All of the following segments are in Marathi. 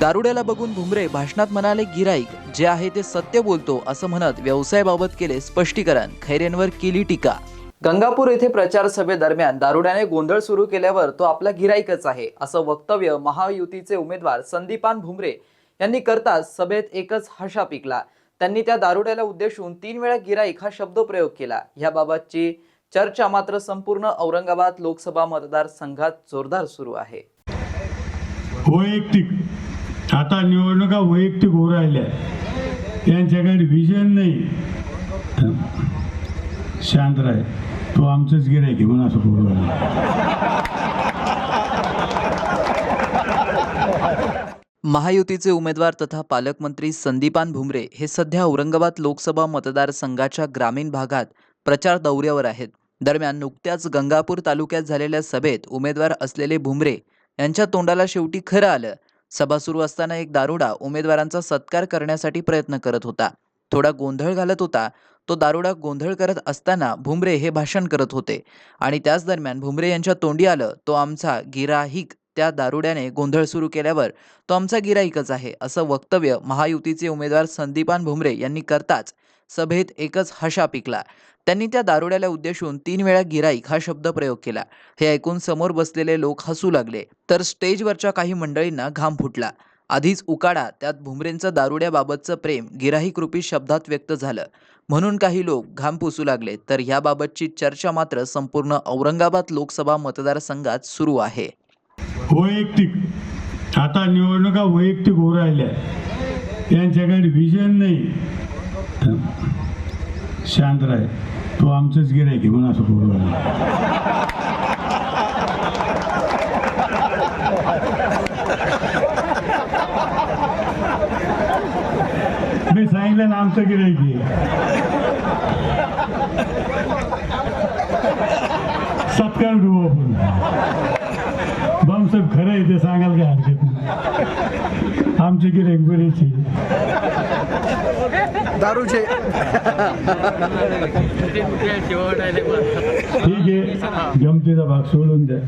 दारुड्याला बघून भुमरे भाषणात म्हणाले गिराईक जे आहे ते सत्य बोलतो असं म्हणत व्यवसायाबाबत केले स्पष्टीकरण. खैरेंवर केली टीका. गंगापूर येथे प्रचार सभेदरम्यान दारुड्याने गोंधळ सुरू केल्यावर तो आपला गिराईकच आहे असं वक्तव्य महायुतीचे उमेदवार संदीपान भुमरे यांनी करताच सभेत एकच हशा पिकला. त्यांनी त्या दारुड्याला उद्देशून तीन वेळा गिराईक हा शब्दप्रयोग केला. याबाबतची चर्चा मात्र संपूर्ण औरंगाबाद लोकसभा मतदारसंघात जोरदार सुरू आहे. वैयक्तिक आता निवडणुका वैयक्तिक होऊ राहिल्या. त्यांच्याकडे विजन नाही. शांत राय तो आमचंच गिरायक म्हणून असं बोलू महायुतीचे उमेदवार तथा पालकमंत्री संदीपान भुमरे हे सध्या औरंगाबाद लोकसभा मतदारसंघाच्या ग्रामीण भागात प्रचार दौऱ्यावर आहेत. दरम्यान नुकत्याच गंगापूर तालुक्यात झालेल्या सभेत उमेदवार असलेले भुमरे यांच्या तोंडाला शेवटी खरं आलं. सभा सुरू असताना एक दारुडा उमेदवारांचा सत्कार करण्यासाठी प्रयत्न करत होता. थोडा गोंधळ घालत होता. तो दारुडा गोंधळ करत असताना भुमरे हे भाषण करत होते. आणि त्याच दरम्यान भुमरे यांच्या तोंडी आलं तो आमचा गिराहिक. त्या दारुड्याने गोंधळ सुरू केल्यावर तो आमचा गिराईकच आहे असं वक्तव्य महायुतीचे उमेदवार संदीपान भुमरे यांनी करताच सभेत एकच हशा पिकला. त्यांनी त्या दारुड्याला उद्देशून तीन वेळा गिराईक हा शब्द प्रयोग केला. हे ऐकून समोर बसलेले लोक हसू लागले. तर स्टेजवरच्या काही मंडळींना घाम फुटला. आधीच उकाडा त्यात भुमरेंचं दारुड्याबाबतचं प्रेम गिराहीक रूपी शब्दात व्यक्त झालं. म्हणून काही लोक घाम पुसू लागले. तर ह्याबाबतची चर्चा मात्र संपूर्ण औरंगाबाद लोकसभा मतदारसंघात सुरू आहे. वैयक्तिक. आता निवडणुका वैयक्तिक होऊ राहिल्या. यांच्याकडे विजन नाही. शांत राह तो आमचंच गिरायक आहे म्हणून असं बोलू राहिला. मी सांगितलं ना आमचं गिरायक आहे. सत्कार घेऊ आपण. बामसाहेब खरं आहे ते सांगायला काय हरकत नाही. आमची गिरायक बरीच आहे दारूचे ठीक आहे. गमतीचा भाग सोडून द्या.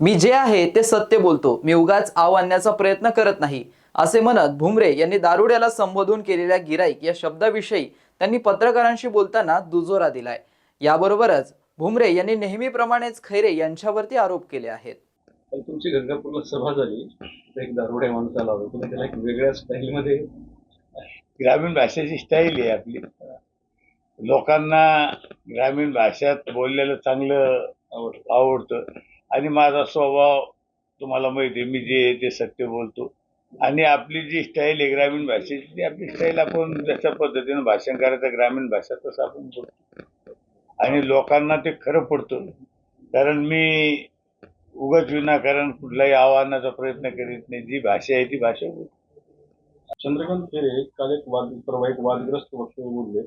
मी जे आहे ते सत्य बोलतो. मी उगाच आव आणण्याचा प्रयत्न करत नाही. असे म्हणत भुमरे यांनी दारुड्याला संबोधून केलेल्या गिराईक या शब्दाविषयी त्यांनी पत्रकारांशी बोलताना दुजोरा दिलाय. याबरोबरच भुमरे यांनी नेहमीप्रमाणेच खैरे यांच्यावरती आरोप केले आहेत. तुमची गंगापूरला सभा झाली. एक दारुड्या माणूस आला होता. तुम्ही त्याला एक वेगळ्या स्टाईलमध्ये ग्रामीण भाषेची स्टाईल आहे आपली. लोकांना ग्रामीण भाषेत बोललेलं चांगलं आवड- आवडतं. आणि माझा स्वभाव तुम्हाला माहिती आहे मी जे आहे ते सत्य बोलतो. आणि आपली जी स्टाईल आहे ग्रामीण भाषेची ती आपली स्टाईल आपण जशा पद्धतीनं भाषण करायचं ग्रामीण भाषा तसं आपण बोलतो. आणि लोकांना ते खरं पडतं. कारण मी उगाच विनाकारण कुठल्याही आव्हानाचा प्रयत्न करीत नाही. जी भाषा आहे ती भाषा बोलतो. चंद्रकांत खैरे काल एक वाद परवा एक वादग्रस्त वक्तव्य बोलले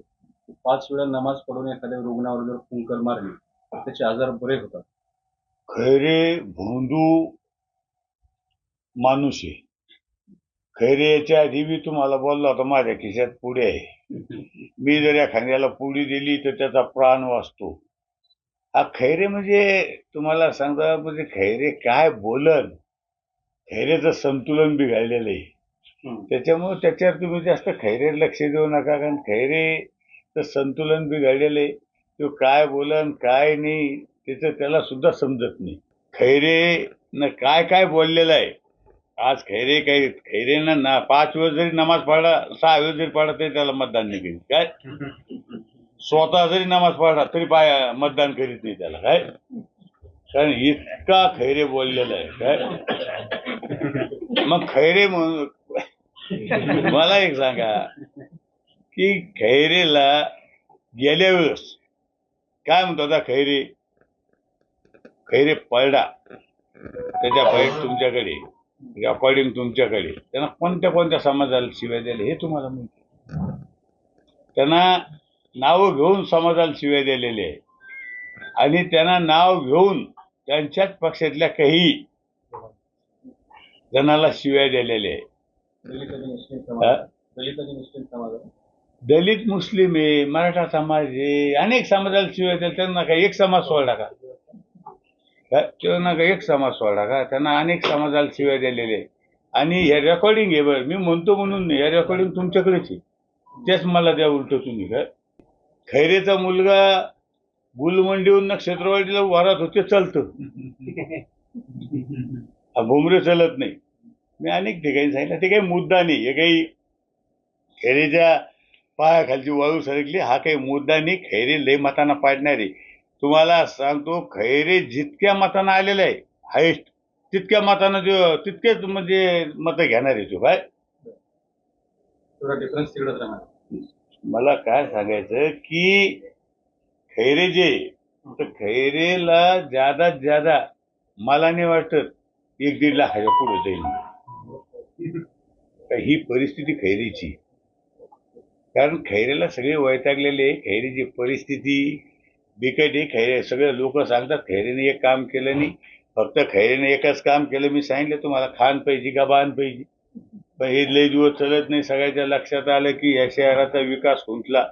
पाच वेळा नमाज पडून एखाद्या रुग्णावर जर फुंकर मारली तर त्याचे आजार बरे होतात. खैरे भोंदू माणूस. आहे खैरे याच्या आधी मी तुम्हाला बोललो होता माझ्या खिशात पुढे आहे. मी जर एखाद्याला पुडी दिली तर त्याचा प्राण वाचतो. हा खैरे म्हणजे तुम्हाला सांगता म्हणजे खैरे काय बोलन? खैरेचं संतुलन बिघडलेलं आहे. त्याच्यामुळे त्याच्यावर तुम्ही जास्त खैरे लक्ष देऊ नका कारण खैरेचं संतुलन बिघडलेलं आहे. तो काय बोलन काय नाही त्याचं त्याला सुद्धा समजत नाही. खैरे न काय काय बोललेलं आहे? आज खैरे काय खैरेनं ना पाच वेळ जरी नमाज पडला सहा वेळ जरी पडला तरी त्याला मतदान नाही करीत. काय? स्वतः जरी नमाज पडला तरी पाय मतदान करीत नाही त्याला. काय? कारण इतका खैरे बोललेला आहे. काय? मग खैरे म्हणून मला एक सांगा की खैरेला गेल्या वेळेस काय म्हणतो आता खैरे? खैरे पळडा. त्याच्या पाहिजे तुमच्याकडे अकॉर्डिंग तुमच्याकडे. त्यांना कोणत्या कोणत्या समाजाला शिवाय दिल्या हे तुम्हाला माहिती त्यांना नावं घेऊन समाजाला शिवाय दिलेले आहे आणि त्यांना नाव घेऊन त्यांच्याच पक्षातल्या काही जणाला शिव्या दिलेल्या आहे दलित मुस्लिम? समाज. दलित आणि मुस्लिम समाज. दलित मुस्लिम आहे मराठा समाज आहे अनेक समाजाला शिवाय त्यांना काही एक समाज सोडला का? का? त्यांना काही एक समाज सोडला का? त्यांना अनेक समाजाला शिवाय दिलेले. आहे. आणि हे रेकॉर्डिंग आहे बरं मी म्हणतो म्हणून नाही, हे रेकॉर्डिंग तुमच्याकडेच आहे. तेच मला द्या उलट तुम्ही काय खैरेचा मुलगा गुलमंडीहून नक्षत्रवाडीला वरात होते चालतं. हा भुमरे चालत नाही. मी अनेक ठिकाणी सांगितलं? ते काही मुद्दा नाही. हे काही खैरेच्या पायाखालची वाळू सरकली. हा काही मुद्दा नाही. खैरे लय मताना पाडणार तुम्हाला सांगतो खैरे जितक्या मतानं आलेला आहे हायेस्ट तितक्या मतानं जो तितकेच म्हणजे मतं घेणार आहे तो काय थोडा डिफरन्स तिकडेच राहणार. मला काय सांगायचं की खैरे जे तर खैरेला ज्यादात ज्यादा मला नाही वाटत एक दीड लाखाच्या पुढे जाईल तर ही परिस्थिती खैरीची? कारण खैरेला सगळे वैतागलेले खैरीची परिस्थिती बिकट आहे. खैरे सगळे लोक सांगतात खैरेने एक काम केलं नाही. फक्त खैरेने एकच काम केलं. मी सांगितलं तुम्हाला खान पाहिजे का बाण पाहिजे? पण हे लय दिवस चालत नाही. सगळ्याच्या लक्षात आलं की या शहराचा विकास खुंटला